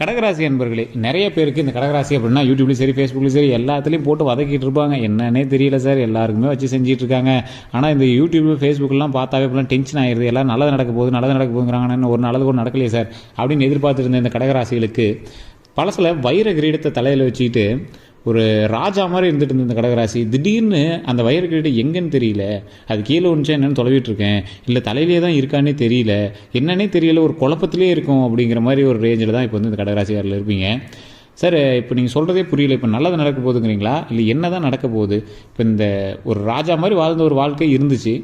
கடகராசி என்பர்களே நிறைய பேருக்கு இந்த கடகராசி அப்படின்னா யூடியூப்லேயும் சரி ஃபேஸ்புக்லேயும் சரி எல்லாத்துலேயும் போட்டு வதக்கிட்டு இருப்பாங்க. என்னன்னே தெரியல சார் எல்லாருக்குமே வச்சு செஞ்சுட்டு இருக்காங்க. ஆனால் இந்த யூடியூப் ஃபேஸ்புக்கெல்லாம் பார்த்தாவே இப்பெல்லாம் டென்ஷன் ஆயிடுது எல்லாம் நல்லது நடக்க போகுது நல்லது நடக்க போகுங்கிறாங்கன்னு ஒரு நல்லது கூட நடக்கலையே சார் அப்படின்னு எதிர்பார்த்துட்டு இருந்த இந்த கடகராசிகளுக்கு பழசில் வைர கிரீடத்தை தலையில் வச்சுக்கிட்டு ஒரு ராஜா மாதிரி இருந்துட்டு இருந்த இந்த கடகராசி. திடீர்னு அந்த வயர் கிரீடு எங்கேன்னு தெரியல. அது கீழே ஒன்றுச்சா என்னென்னு தொலைவிட்டு இருக்கேன். இல்லை தலையிலே தான் இருக்கானே தெரியல. என்னன்னே தெரியல. ஒரு குழப்பத்திலே இருக்கும் அப்படிங்கிற மாதிரி ஒரு ரேஞ்சில் தான் இப்போ வந்து இந்த கடகராசிக்காரில் இருப்பீங்க. சார் இப்போ நீங்கள் சொல்கிறதே புரியல. இப்போ நல்லது நடக்க போகுதுங்கிறீங்களா? இல்லை என்ன தான் நடக்க போகுது? இப்போ இந்த ஒரு ராஜா மாதிரி வாழ்ந்த ஒரு வாழ்க்கை இருந்துச்சு.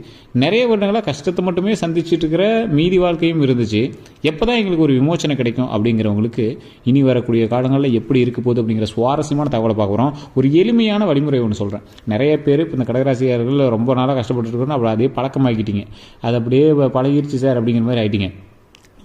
நிறைய வருடங்களாக கஷ்டத்தை மட்டுமே சந்திச்சுட்டு இருக்கிற மீதி வாழ்க்கையும் இருந்துச்சு. எப்போ தான் எங்களுக்கு ஒரு விமோச்சனை கிடைக்கும் அப்படிங்கிறவங்களுக்கு இனி வரக்கூடிய காலங்களில் எப்படி இருக்க போகுது அப்படிங்கிற சுவாரஸ்யமான தகவலை பார்க்குறோம் ஒரு எளிமையான வழிமுறை ஒன்று சொல்கிறேன் நிறைய பேர் இப்போ இந்த கடகராசிக்காரர்கள் ரொம்ப நாளாக கஷ்டப்பட்டு இருக்கிறோம் அப்படி அதே பழக்கமாக்கிட்டீங்க. அது அப்படியே பழகிருச்சு சார் அப்படிங்கிற மாதிரி ஆகிட்டிங்க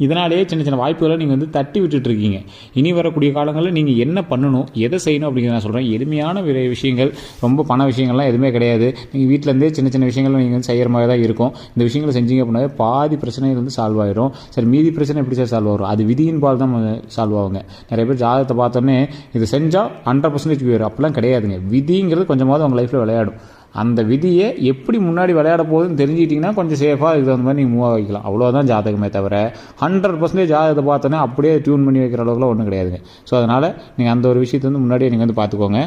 இதனாலேயே சின்ன சின்ன வாய்ப்புகளை நீங்கள் வந்து தட்டி விட்டுட்டு இருக்கீங்க இனி வரக்கூடிய காலங்களில் நீங்கள் என்ன பண்ணணும் எதை செய்யணும் அப்படிங்கிறத நான் சொல்கிறேன் எளிமையான விர விஷயங்கள் ரொம்ப பண விஷயங்கள்லாம் எதுவுமே கிடையாது. நீங்கள் வீட்டிலேருந்தே சின்ன சின்ன விஷயங்கள் நீங்கள் வந்து செய்கிற மாதிரி தான் இருக்கும். இந்த விஷயங்களை செஞ்சீங்க அப்படின்னா பாதி பிரச்சனைகள் வந்து சால்வ் ஆயிரும். சரி மீதி பிரச்சனை எப்படி சார் சால்வ் ஆகும்? அது விதியின் பால் தான் சால்வ் ஆகுங்க. நிறைய பேர் ஜாதகத்தை பார்த்தோன்னே இது செஞ்சால் ஹண்ட்ரட் பர்சன்டேஜ் போயிடும் அப்படிலாம் கிடையாதுங்க. விதிங்கிறது கொஞ்சமாவது உங்கள் லைஃப்பில் விளையாடும். அந்த விதியை எப்படி முன்னாடி விளையாட போகுதுன்னு தெரிஞ்சுக்கிட்டிங்கன்னா கொஞ்சம் சேஃபாக இதுக்கு தகுந்த மாதிரி நீங்கள் மூவ் ஆகிக்கலாம் அவ்வளோதான் ஜாதகமே தவிர ஹண்ட்ரட் பர்சன்டேஜ் ஜாதகத்தை பார்த்தோன்னே அப்படியே டியூன் பண்ணி வைக்கிற அளவுக்குலாம் ஒன்றும் கிடையாதுங்க. ஸோ அதனால் நீங்கள் அந்த ஒரு விஷயத்தை வந்து முன்னாடியே நீங்கள் வந்து பார்த்துக்கோங்க.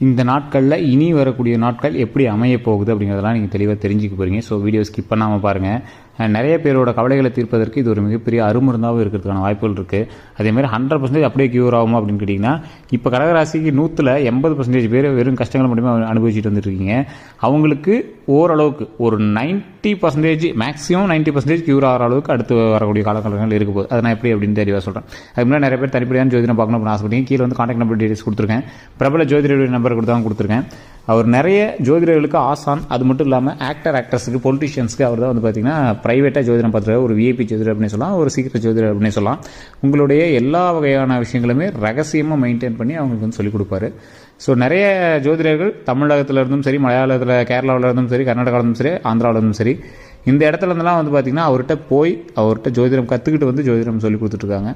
இந்த நாட்களில் இனி வரக்கூடிய நாட்கள் எப்படி அமைய போகுது அப்படிங்கிறதெல்லாம் நீங்கள் தெளிவாக தெரிஞ்சுக்க போகிறீங்க ஸோ வீடியோ ஸ்கிப் பண்ணாமல் பாருங்கள் நிறைய பேரோட கவலைகளை தீர்ப்பதற்கு இது ஒரு மிகப்பெரிய அருமருந்தாகவும் இருக்கிறதுக்கான வாய்ப்புகள் இருக்குது அதேமாதிரி ஹண்ட்ரட் பர்சன்டேஜ் அப்படியே கியூர் ஆகுமா அப்படின்னு கேட்டிங்கன்னா இப்போ கடகராசிக்கு நூற்றில் எண்பது பர்சன்டேஜ் பேர் வெறும் கஷ்டங்களை மட்டுமே அனுபவிச்சுட்டு வந்துருக்கீங்க அவங்களுக்கு ஓரளவுக்கு ஒரு ninety percentage maximum ninety percentage cure ஆகிற அளவுக்கு அடுத்து வரக்கூடிய காலகட்டங்கள் இருக்க போகுது. அதை நான் எப்படி அப்படின்னு தெளிவாக சொல்கிறேன் அதுக்கு முன்னாடி நிறைய பேர் தனிப்படியான ஜோதிடம் பார்க்கணும் அப்படின்னு ஆசைப்பட்டீங்க கீழே வந்து காண்டாக்ட் நம்பர் டீடைல்ஸ் கொடுத்துருக்கேன். பிரபல ஜோதிடருடைய நம்பர் கொடுத்தாங்க கொடுத்துருக்கேன். அவர் நிறைய ஜோதிடர்களுக்கு ஆசான் அது மட்டும் இல்லாமல் ஆக்டர் ஆக்ட்ரஸுக்கு பொலிட்டிஷியன்ஸ்க்கு அவர் தான் வந்து பார்த்தீங்கன்னா ப்ரைவேட்டாக ஜோதிடம் பார்த்துருக்காரு ஒரு விஐபி ஜோதிடர் அப்படின்னு சொல்லலாம் ஒரு சீக்கிரம் ஜோதிடர் அப்படின்னு சொல்லலாம். உங்களுடைய எல்லா வகையான விஷயங்களுமே ரகசியமாக மெயின்டைன் பண்ணி அவங்களுக்கு வந்து சொல்லிக் கொடுப்பாரு. ஸோ நிறைய ஜோதிடர்கள் தமிழகத்தில் இருந்தும் சரி மலையாளத்தில் கேரளாவில் இருந்தும் சரி கர்நாடகாவில் இருந்தும் சரி ஆந்திராவில் இருந்தும் சரி இந்த இடத்துல இருந்தெல்லாம் வந்து பார்த்திங்கன்னா அவர்கிட்ட போய் அவர்கிட்ட ஜோதிடம் கற்றுக்கிட்டு வந்து ஜோதிடம் சொல்லி கொடுத்துட்ருக்காங்க.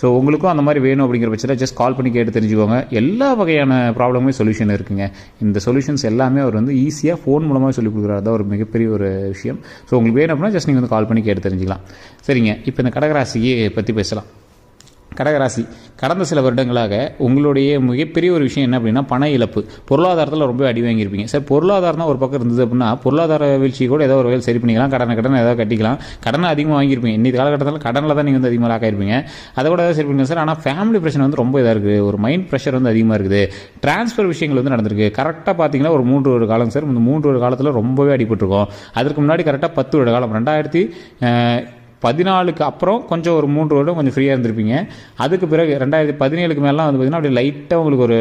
ஸோ உங்களுக்கும் அந்த மாதிரி வேணும் அப்படிங்கிற பட்சத்தில் ஜஸ்ட் கால் பண்ணி கேட்டு தெரிஞ்சுக்கோங்க. எல்லா வகையான ப்ராப்ளமுமே சொல்யூஷன் இருக்குங்க. இந்த சொல்யூஷன்ஸ் எல்லாமே அவர் வந்து ஈஸியாக ஃபோன் மூலமாக சொல்லி கொடுக்குறாரு. தான் ஒரு மிகப்பெரிய ஒரு விஷயம். ஸோ உங்களுக்கு வேணும் அப்படின்னா ஜஸ்ட் நீங்கள் வந்து கால் பண்ணி கேட்டு தெரிஞ்சுக்கலாம். சரிங்க. இப்போ இந்த கடகராசியை பற்றி பேசலாம். கடகராசி. கடந்த சில வருடங்களாக உங்களுடைய மிகப்பெரிய ஒரு விஷயம் என்ன அப்படின்னா பண இழப்பு. பொருளாதாரத்தில் ரொம்ப அடி வாங்கியிருப்பீங்க. சார் பொருளாதாரம் தான் ஒரு பக்கம் இருந்தது அப்படின்னா பொருளாதார வீழ்ச்சி கூட ஏதோ ஒரு வேலை சரி பண்ணிக்கலாம். கடனை கடனை ஏதாவது கட்டிக்கலாம். கடனை அதிகமாக வாங்கியிருப்பீங்க. இன்னைக்கு காலகட்டத்தில் கடனில் தான் நீங்கள் வந்து அதிகமாக லாக்காயிருப்பீங்க அதை கூட ஏதாவது சரி பண்ணிக்கலாம் சார். ஆனால் ஃபேமிலி பிரச்சனை வந்து ரொம்ப இதாக இருக்குது. ஒரு மைண்ட் ப்ரெஷர் வந்து அதிகமாக இருக்குது. டிரான்ஸ்ஃபர் விஷயங்கள் வந்து நடந்திருக்கு. கரெக்டாக பார்த்தீங்கன்னா ஒரு மூன்று ஒரு காலம் சார். இந்த மூன்று ஒரு காலத்தில் ரொம்பவே அடிபட்டிருக்கோம். அதற்கு முன்னாடி கரெக்டாக பத்து ஒரு காலம். ரெண்டாயிரத்தி பதினாலுக்கு அப்புறம் கொஞ்சம் ஒரு மூன்று வருடம் கொஞ்சம் ஃப்ரீயாக இருந்திருப்பீங்க. அதுக்கு பிறகு ரெண்டாயிரத்தி பதினேழுக்கு மேலாம் வந்து பார்த்தீங்கன்னா அப்படியே லைட்டாக உங்களுக்கு ஒரு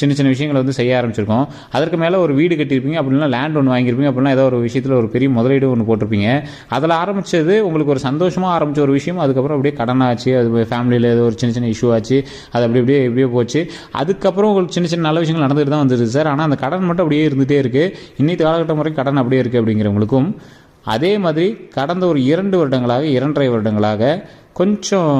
சின்ன சின்ன விஷயங்களை வந்து செய்ய ஆரம்பிச்சிருக்கோம். அதற்கு மேலே ஒரு வீடு கட்டியிருப்பீங்க. அப்படின்னா லேண்ட் ஒன்று வாங்கியிருப்பீங்க. அப்படின்னா ஏதோ ஒரு விஷயத்தில் ஒரு பெரிய முதலீடு ஒன்று போட்டிருப்பீங்க. அதில் ஆரம்பிச்சது உங்களுக்கு ஒரு சந்தோஷமாக ஆரம்பிச்ச ஒரு விஷயம். அதுக்கப்புறம் அப்படியே கடன் ஆச்சு. அது ஃபேமிலியில் ஏதோ ஒரு சின்ன சின்ன இஷ்யூ ஆச்சு. அது அப்படி அப்படியே இப்படியே போச்சு. அதுக்கப்புறம் உங்களுக்கு சின்ன சின்ன நல்ல விஷயங்கள் நடந்துட்டு தான் வந்துருது சார். ஆனால் அந்த கடன் மட்டும் அப்படியே இருந்துகிட்டே இருக்குது இன்னைக்கு காலகட்டம் வரைக்கும் கடன் அப்படியே இருக்குது அப்படிங்கிறவங்களுக்கும். அதே மாதிரி கடந்த ஒரு இரண்டு வருடங்களாக இரண்டரை வருடங்களாக கொஞ்சம்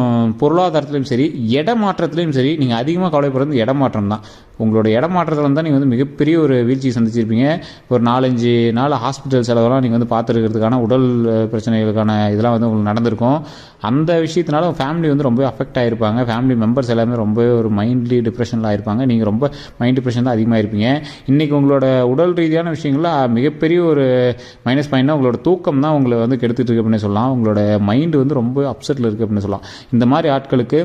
பொருளாதாரத்துலேயும் சரி இடமாற்றத்துலேயும் சரி நீங்கள் அதிகமாக கவலைப்படுறது இடமாற்றம் தான். உங்களோட இடமாற்றத்தில் தான் நீங்கள் வந்து மிகப்பெரிய ஒரு வீழ்ச்சி சந்திச்சிருப்பீங்க. ஒரு நாலஞ்சு நாள் ஹாஸ்பிட்டல் செலவெல்லாம் நீங்கள் வந்து பார்த்துருக்கிறதுக்கான உடல் பிரச்சனைகளுக்கான இதெல்லாம் வந்து உங்களுக்கு நடந்திருக்கும். அந்த விஷயத்தினால ஃபேமிலி வந்து ரொம்ப அஃபெக்ட் ஆகிருப்பாங்க ஃபேமிலி மெம்பர்ஸ் எல்லாமே ரொம்பவே ஒரு மைண்ட்லி டிப்ரெஷனில் ஆயிருப்பாங்க. நீங்கள் ரொம்ப மைண்ட் டிப்ரெஷன் தான் அதிகமாக இருப்பீங்க. இன்றைக்கி உங்களோட உடல் ரீதியான விஷயங்கள மிகப்பெரிய ஒரு மைனஸ் பாயிண்ட்னா உங்களோட தூக்கம் தான் உங்களை வந்து கெடுத்துட்டு இருக்கு அப்படின்னு சொல்லலாம். உங்களோட மைண்டு வந்து ரொம்ப அப்செட்டில் இருக்குது அப்படின்னு சொல்லலாம். இந்த மாதிரி ஆட்களுக்கு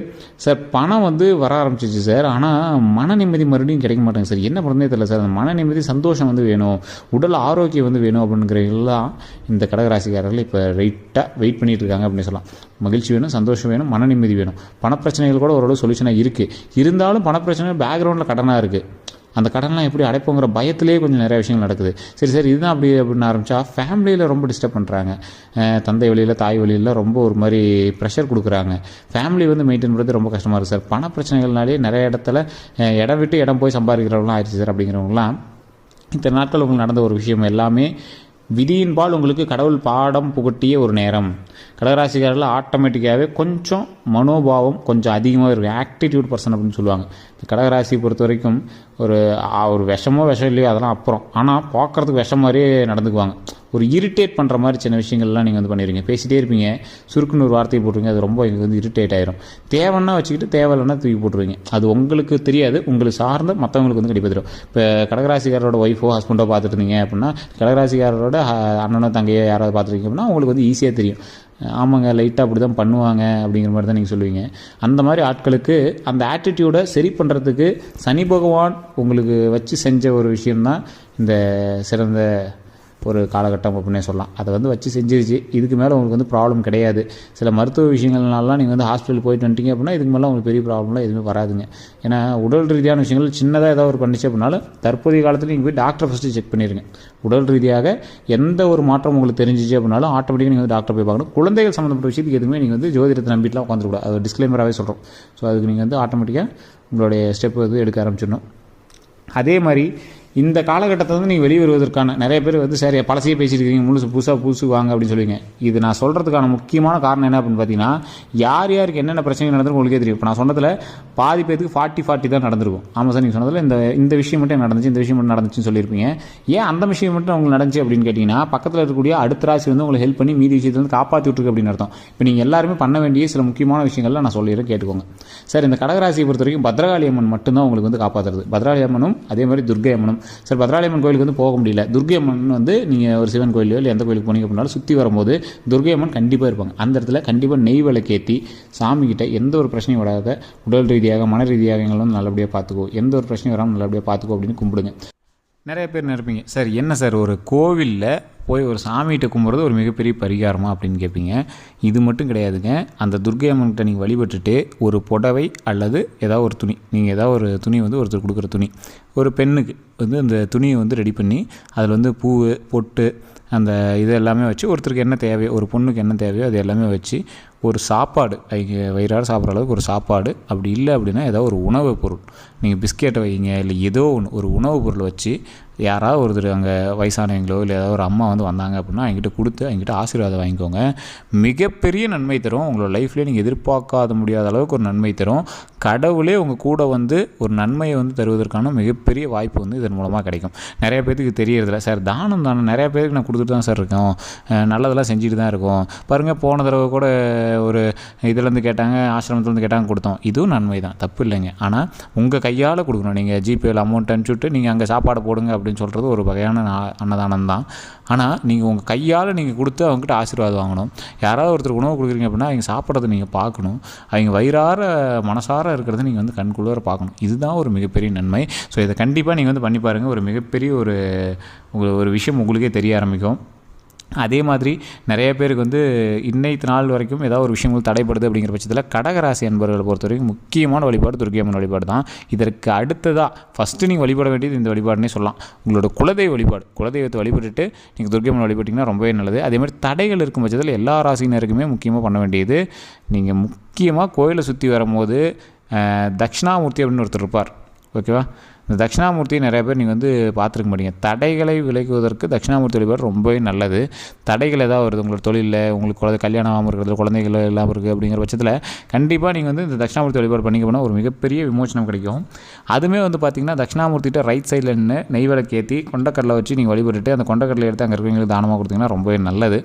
சார் பணம் வந்து வர ஆரம்பிச்சிச்சு சார் ஆனால் மன நிம்மதி மறுபடியும் கிடைக்க மாட்டாங்க. சார் என்ன பண்ணுறதே தெரியல சார். அந்த மன நிம்மதி சந்தோஷம் வந்து வேணும். உடல் ஆரோக்கியம் வந்து வேணும் அப்படிங்கிற எல்லாம் இந்த கடகராசிக்காரர்கள் இப்போ ரைட்டாக வெயிட் பண்ணிட்டு இருக்காங்க அப்படின்னு சொல்லலாம். மகிழ்ச்சி வேணும் சந்தோஷம் வேணும் மன நிம்மதி வேணும். பணப்பிரச்சனைகள் கூட ஓரளவு சொல்யூஷனாக இருக்குது இருந்தாலும் பணப்பிரச்சனை பேக்ரவுண்டில் கடனாக இருக்குது அந்த கடன்லாம் எப்படி அடைப்போங்கிற பயத்திலே கொஞ்சம் நிறைய விஷயங்கள் நடக்குது. சரி சரி இதுதான் அப்படி அப்படின்னு ஆரம்பித்தா ஃபேமிலியில் ரொம்ப டிஸ்டர்ப் பண்ணுறாங்க தந்தை வழியில் தாய் வழியில் ரொம்ப ஒரு மாதிரி ப்ரெஷர் கொடுக்குறாங்க. ஃபேமிலி வந்து மெயின்டைன் பண்ணுறது ரொம்ப கஷ்டமாக இருக்குது சார் பண பிரச்சனைகள்னாலே நிறைய இடத்துல இடம் விட்டு இடம் போய் சம்பாதிக்கிறவங்களாம் ஆயிடுச்சு சார் அப்படிங்கிறவங்களாம் இத்தனை நாட்கள் உங்களுக்கு நடந்த ஒரு விஷயம் எல்லாமே விதியின்பால் உங்களுக்கு கடவுள் பாடம் புகட்டிய ஒரு நேரம். கடகராசிக்காரில் ஆட்டோமேட்டிக்காகவே கொஞ்சம் மனோபாவம் கொஞ்சம் அதிகமாக இருக்கும். ஆக்டிடியூட் பர்சன் அப்படின்னு சொல்லுவாங்க. கடகராசி கடகராசியை பொறுத்த வரைக்கும் ஒரு ஒரு விஷமோ விஷம் இல்லையோ அதெல்லாம் அப்புறம். ஆனால் பார்க்குறதுக்கு விஷம் மாதிரியே நடந்துக்குவாங்க. ஒரு இரிட்டேட் பண்ணுற மாதிரி சின்ன விஷயங்கள்லாம் நீங்கள் வந்து பண்ணிடுங்க பேசிகிட்டே இருப்பீங்க. சுருக்குன்னு ஒரு வார்த்தையை போட்டுருங்க அது ரொம்ப எங்களுக்கு வந்து இரிட்டேட் ஆயிரும். தேவைன்னா வச்சுக்கிட்டு தேவையில்லைன்னா தூக்கி போட்டுருவீங்க. அது உங்களுக்கு தெரியாது. உங்களுக்கு சார்ந்த மற்றவங்களுக்கு வந்து கண்டிப்பாக தெரியும். இப்போ கடகராசிக்காரரோட ஒய்ஃபோ ஹஸ்பண்டோ பார்த்துட்டு இருந்தீங்க அப்படின்னா கடகராசிக்காரரோட அண்ணனோ தங்கையோ யாராவது பார்த்துருக்கீங்க அப்படின்னா உங்களுக்கு வந்து ஈஸியாக தெரியும். ஆமாங்க லைட்டாக அப்படி தான் பண்ணுவாங்க அப்படிங்கிற மாதிரி தான் நீங்கள் சொல்லுவீங்க. அந்த மாதிரி ஆட்களுக்கு அந்த ஆட்டிடியூடை சரி பண்ணுறதுக்கு சனி பகவான் உங்களுக்கு வச்சு செஞ்ச ஒரு விஷயம்தான் இந்த சிறந்த ஒரு காலகட்டம் அப்படின்னே சொல்லலாம். அதை வந்து வச்சு செஞ்சிருச்சு. இதுக்கு மேலே உங்களுக்கு வந்து ப்ராப்ளம் கிடையாது. சில மருத்துவ விஷயங்கள்னாலாம் நீங்கள் வந்து ஹாஸ்பிட்டல் போயிட்டு வந்துட்டீங்க அப்படின்னா இதுக்கு மேலே உங்களுக்கு பெரிய ப்ராப்ளம்லாம் எதுவுமே வராதுங்க. ஏன்னா உடல் ரீதியான விஷயங்கள் சின்னதாக ஏதாவது ஒரு பண்ணிச்சு அப்படின்னாலும் தற்போதைய காலத்தில் நீங்கள் போய் டாக்டரை ஃபஸ்ட்டு செக் பண்ணிடுங்க உடல் ரீதியாக எந்த ஒரு மாற்றம் உங்களுக்கு தெரிஞ்சிச்சு அப்படின்னாலும் ஆட்டோமேட்டிக்காக நீங்கள் வந்து டாக்டர் போய் பார்க்கணும். குழந்தைகள் சம்மந்தப்பட்ட விஷயத்துக்கு எதுவுமே நீங்கள் வந்து ஜோதிடத்தை நம்பிட்டுலாம் உட்காந்துக்கூடாது அது டிஸ்க்ளைமராகவே சொல்கிறோம் ஸோ அதுக்கு நீங்கள் வந்து ஆட்டோமேட்டிக்காக உங்களுடைய ஸ்டெப் வந்து எடுக்க ஆரம்பிச்சிடணும். அதே மாதிரி இந்த காலகட்டத்தில் வந்து நீங்கள் வெளியே வருவதற்கான நிறைய பேர் வந்து சரி பழசையே பேசிட்டு முழுசு புதுசாக புதுசு வாங்க அப்படின்னு சொல்லுவீங்க. இது நான் சொல்கிறதுக்கான முக்கியமான காரணம் என்ன அப்படின்னு பார்த்தீங்கன்னா யார் யாருக்கு என்னென்ன பிரச்சனை நடந்திருக்கு உங்களுக்கே தெரியும். இப்போ நான் சொன்னதில் பாதி பேருக்கு ஃபார்ட்டி ஃபார்ட்டி தான் நடந்திருக்கும். ஆமாம் சார் நீங்கள் சொன்னதில் இந்த இந்த விஷயம் மட்டும் நடந்துச்சு இந்த விஷயம் மட்டும் நடந்துச்சுன்னு சொல்லியிருப்பீங்க. ஏன் அந்த விஷயம் மட்டும் உங்களுக்கு நடந்துச்சு அப்படின்னு கேட்டிங்கன்னா பக்கத்தில் இருக்கக்கூடிய அடுத்த ராசி வந்து உங்களுக்கு ஹெல்ப் பண்ணி மீதி விஷயத்தை வந்து காப்பாற்றி விட்டுருக்கு அப்படின்னு அர்த்தம். இப்போ நீங்கள் எல்லாருமே பண்ண வேண்டிய சில முக்கியமான விஷயங்கள்லாம் நான் சொல்லிடுறேன் கேட்டுக்கோங்க. சார் இந்த கடகராசியை பொறுத்த வரைக்கும் பத்ரகாளி அம்மன் மட்டும்தான் உங்களுக்கு வந்து காப்பாற்றுறது பத்ரகாளி அம்மனும் அதே மாதிரி துர்கை அம்மனும். சார் பத்ராளியம்மன் கோயிலுக்கு வந்து போக முடியல. துர்கையம்மன் வந்து நீங்கள் ஒரு சிவன் கோயிலையோ இல்லை எந்த கோயிலுக்கு போனீங்க அப்படின்னாலும் சுற்றி வரும்போது துர்கையம்மன் கண்டிப்பாக இருப்பாங்க. அந்த இடத்துல கண்டிப்பாக நெய் விளக்கேற்றி சாமிக்கிட்ட எந்த ஒரு பிரச்சனையும் வராத உடல் ரீதியாக மன ரீதியாக எங்களை வந்து நல்லபடியாக பார்த்துக்கோ எந்த ஒரு பிரச்சனையும் வராமல் நல்லபடியாக பார்த்துக்கோ அப்படின்னு கும்பிடுங்க. நிறைய பேர் நினைப்பீங்க சார் என்ன சார் ஒரு கோவிலில் போய் ஒரு சாமிகிட்ட கும்பிட்றது ஒரு மிகப்பெரிய பரிகாரமா? அப்படின்னு கேட்பீங்க. இது மட்டும் கிடையாதுங்க. அந்த துர்க்கை அம்மன்கிட்ட நீங்கள் வழிபட்டுட்டு ஒரு புடவை அல்லது ஏதாவது ஒரு துணி நீங்கள் ஏதாவது ஒரு துணி வந்து ஒருத்தர் கொடுக்குற துணி ஒரு பெண்ணுக்கு வந்து அந்த துணியை வந்து ரெடி பண்ணி அதில் வந்து பூ பொட்டு அந்த இது எல்லாமே வச்சு ஒருத்தருக்கு என்ன தேவையோ ஒரு பொண்ணுக்கு என்ன தேவையோ அது எல்லாமே வச்சு ஒரு சாப்பாடு அவங்க வயிறார சாப்பிட்ற அளவுக்கு ஒரு சாப்பாடு. அப்படி இல்லை அப்படின்னா ஏதோ ஒரு உணவுப் பொருள். நீங்கள் பிஸ்கெட்டை வைங்க இல்லை ஏதோ ஒன்று ஒரு உணவுப் பொருள் வச்சு யாராவது ஒருத்தர் அங்கே வயசானவங்களோ இல்லை ஏதாவது ஒரு அம்மா வந்து வந்தாங்க அப்படின்னா அவங்ககிட்ட கொடுத்து அவங்ககிட்ட ஆசீர்வாதம் வாங்கிக்கோங்க. மிகப்பெரிய நன்மை தரும். உங்களோட லைஃப்லேயே நீங்கள் எதிர்பார்க்காத முடியாத அளவுக்கு ஒரு நன்மை தரும். கடவுளே உங்கள் கூட வந்து ஒரு நன்மையை வந்து தருவதற்கான மிகப்பெரிய வாய்ப்பு வந்து இதன் மூலமாக கிடைக்கும். நிறைய பேருக்கு தெரியறதில்ல. சார் தானம் தானே. நிறைய பேருக்கு நான் கொடுத்துட்டு தான் சார் இருக்கோம். நல்லதெல்லாம் செஞ்சுட்டு தான் இருக்கோம். பாருங்கள் போன தடவை கூட ஒரு இதுலேருந்து கேட்டாங்க ஆசிரமத்துலேருந்து கேட்டாங்க கொடுத்தோம். இதுவும் நன்மை தான். தப்பு இல்லைங்க. ஆனால் உங்கள் கையால் கொடுக்கணும். நீங்கள் ஜிபேயில் அமௌண்ட் அனுப்பிச்சுட்டு நீங்கள் அங்கே சாப்பாடு போடுங்க அப்படின்னு சொல்கிறது ஒரு வகையான அன்னதானம் தான். ஆனால் நீங்கள் உங்கள் கையால் நீங்கள் கொடுத்து அவங்ககிட்ட ஆசீர்வாதம் வாங்கணும். யாராவது ஒருத்தர் உணவு கொடுக்குறீங்க அப்படின்னா அவங்க சாப்பிட்றத நீங்கள் பார்க்கணும். அவங்க வயிறார மனசார இருக்கிறத நீங்கள் வந்து கண்குள்ளார பார்க்கணும். இதுதான் ஒரு மிகப்பெரிய நன்மை. ஸோ இதை கண்டிப்பாக நீங்கள் வந்து பண்ணி பாருங்கள் ஒரு மிகப்பெரிய ஒரு உங்களுக்கு ஒரு விஷயம் உங்களுக்கே தெரிய ஆரம்பிக்கும். அதே மாதிரி நிறைய பேருக்கு வந்து இன்னைத்து நாள் வரைக்கும் ஏதாவது ஒரு விஷயங்கள் தடைப்படுது அப்படிங்கிற பட்சத்தில் கடகராசி அன்பர்களை பொறுத்த வரைக்கும் முக்கியமான வழிபாடு துர்க்கியம்மன் வழிபாடு தான். இதற்கு அடுத்ததாக ஃபஸ்ட்டு நீங்கள் வழிபட வேண்டியது இந்த வழிபாடுனே சொல்லலாம். உங்களோட குலதெய்வ வழிபாடு குலதெய்வத்தை வழிபட்டுட்டு நீங்கள் துர்க்கியம்மன் வழிபட்டிங்கன்னா ரொம்பவே நல்லது. அதே மாதிரி தடைகள் இருக்கும் பட்சத்தில் எல்லா ராசினருக்குமே முக்கியமாக பண்ண வேண்டியது நீங்கள் முக்கியமாக கோயிலை சுற்றி வரும்போது தட்சிணாமூர்த்தி அப்படின்னு ஒருத்தர் இருப்பார். ஓகேவா? இந்த தட்சிணாமூர்த்தி நிறைய பேர் நீங்கள் வந்து பார்த்துருக்க மாட்டீங்க. தடைகளை விலகுவதற்கு தட்சிணாமூர்த்தி வழிபாடு ரொம்பவே நல்லது. தடைகள் ஏதாவது வருது உங்களோட தொழிலில் உங்களுக்கு குழந்தை கல்யாணம் ஆகாமல் இருக்கிறது குழந்தைகள் இல்லாமல் இருக்குது அப்படிங்கிற பட்சத்தில் கண்டிப்பாக நீங்கள் வந்து இந்த தட்சிணாமூர்த்தி வழிபாடு பண்ணிக்க போனால் ஒரு மிகப்பெரிய விமோசனம் கிடைக்கும். அதுவுமே வந்து பார்த்தீங்கன்னா தட்சிணாமூர்த்திகிட்ட ரைட் சைடில் நின்று நெய் விளக்கு ஏற்றி கொண்டக்கடலை வச்சு நீங்கள் வழிபட்டுட்டு அந்த கொண்டக்கடலை எடுத்து அங்கே இருக்கிறவங்களுக்கு தானமாக கொடுத்தீங்கன்னா ரொம்பவே நல்லது.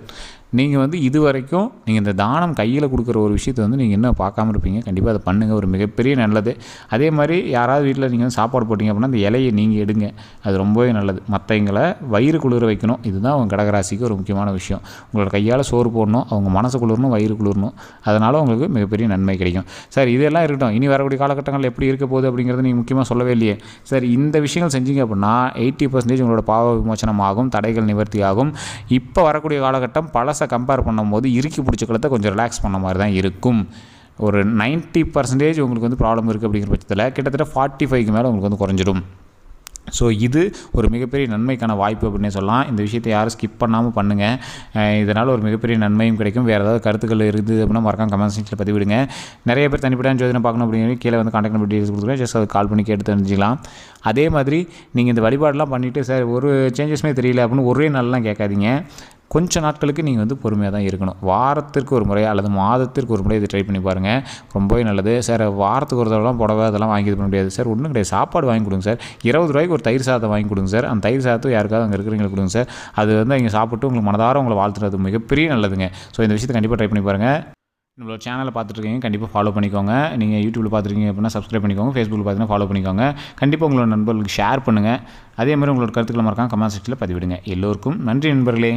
நீங்கள் வந்து இது வரைக்கும் நீங்கள் இந்த தானம் கையில் கொடுக்குற ஒரு விஷயத்தை வந்து நீங்கள் இன்னும் பார்க்காம இருப்பீங்க. கண்டிப்பாக அதை பண்ணுங்கள் ஒரு மிகப்பெரிய நல்லது. அதே மாதிரி யாராவது வீட்டில் நீங்கள் வந்து சாப்பாடு போட்டிங்க அப்படின்னா அந்த இலையை நீங்கள் எடுங்க. அது ரொம்பவே நல்லது. மற்றவங்களை வயிறு குளிர வைக்கணும். இதுதான் அவங்க கடகராசிக்கு ஒரு முக்கியமான விஷயம். உங்களோட கையால் சோறு போடணும். அவங்க மனசு குளிரணும் வயிறு குளிரணும். அதனால் உங்களுக்கு மிகப்பெரிய நன்மை கிடைக்கும். சார் இதெல்லாம் இருக்கட்டும். இனி வரக்கூடிய காலகட்டங்கள் எப்படி இருக்க போகுது அப்படிங்கிறத நீங்கள் முக்கியமாக சொல்லவே இல்லையே. சார் இந்த விஷயங்கள் செஞ்சீங்க அப்படின்னா எயிட்டி பர்சன்டேஜ் உங்களோட பாவ விமோசனம் ஆகும். தடைகள் நிவர்த்தி ஆகும். இப்போ வரக்கூடிய காலகட்டம் பல பழசை கம்பேர் பண்ணும்போது இறுக்கி பிடிச்ச கழுத்தை கொஞ்சம் ரிலாக்ஸ் பண்ண மாதிரி தான் இருக்கும். ஒரு 90% பர்சன்டேஜ் உங்களுக்கு வந்து ப்ராப்ளம் இருக்குது அப்படிங்கிற பட்சத்தில் கிட்டத்தட்ட ஃபார்ட்டி ஃபைவ்க்கு மேலே உங்களுக்கு வந்து குறைஞ்சிடும். ஸோ இது ஒரு மிகப்பெரிய நன்மைக்கான வாய்ப்பு அப்படின்னே சொல்லலாம். இந்த விஷயத்தை யாரும் ஸ்கிப் பண்ணாமல் பண்ணுங்கள் இதனால் ஒரு மிகப்பெரிய நன்மையும் கிடைக்கும். வேறு ஏதாவது கருத்துக்கள் இருக்குது அப்படின்னா மறக்காம கமெண்ட் செக்ஷனில் பதிவிடுங்க. நிறைய பேர் தனிப்பட்ட ஜோதிடம் பார்க்கணும் அப்படிங்கிற கீழே வந்து காண்டாக்ட் நம்பர் டீட்டெயில்ஸ் கொடுத்துருக்கேன் ஜஸ்ட் அது கால் பண்ணி கேட்டு தெரிஞ்சுக்கலாம். அதே மாதிரி நீங்கள் இந்த வழிபாடெலாம் பண்ணிவிட்டு சார் ஒரு சேஞ்சஸ்மே தெரியல அப்படின்னு ஒரே நாள்லாம் கேட்காதீங்க. கொஞ்ச நாட்களுக்கு நீங்கள் வந்து பொறுமையாக தான் இருக்கணும். வாரத்திற்கு ஒரு முறை அல்லது மாதத்திற்கு ஒரு முறை இதை ட்ரை பண்ணி பாருங்கள் ரொம்பவே நல்லது. சார் வாரத்துக்கு ஒரு தடவைலாம் புடவை அதெல்லாம் வாங்கி இது பண்ண முடியாது சார். ஒன்றும் கிடையாது. சாப்பாடு வாங்கி கொடுங்க சார். இருபது ரூபாய்க்கு ஒரு தயிர் சாதம் வாங்கி கொடுங்க சார். அந்த தயிர் சாதத்தை யாருக்காவது அங்கே இருக்கிறவங்களுக்கு கொடுங்க சார். அது வந்து அவங்க சாப்பிட்டு உங்களுக்கு மனதார உங்களை வாழ்த்துறது மிகப்பெரிய நல்லதுங்க. ஸோ இந்த விஷயத்தை கண்டிப்பாக ட்ரை பண்ணி பாருங்கள் நம்மளோட சேனலை பார்த்துருக்கீங்க கண்டிப்பாக ஃபாலோ பண்ணிக்கோங்க. நீங்கள் யூடியூப்பில் பார்த்துருக்கீங்க அப்படின்னா சப்ஸ்கிரைப் பண்ணிக்கோங்க. ஃபேஸ்புக்கில் பார்த்தீங்கன்னா ஃபாலோ பண்ணிக்கோங்க. கண்டிப்பாக உங்களோட நண்பர்களுக்கு ஷேர் பண்ணுங்கள் அதே மாதிரி உங்களோட கருத்துக்களை மறக்காம கமெண்ட் செக்ஷனில் பதிவிடுங்க. எல்லோருக்கும் நன்றி நண்பர்களே.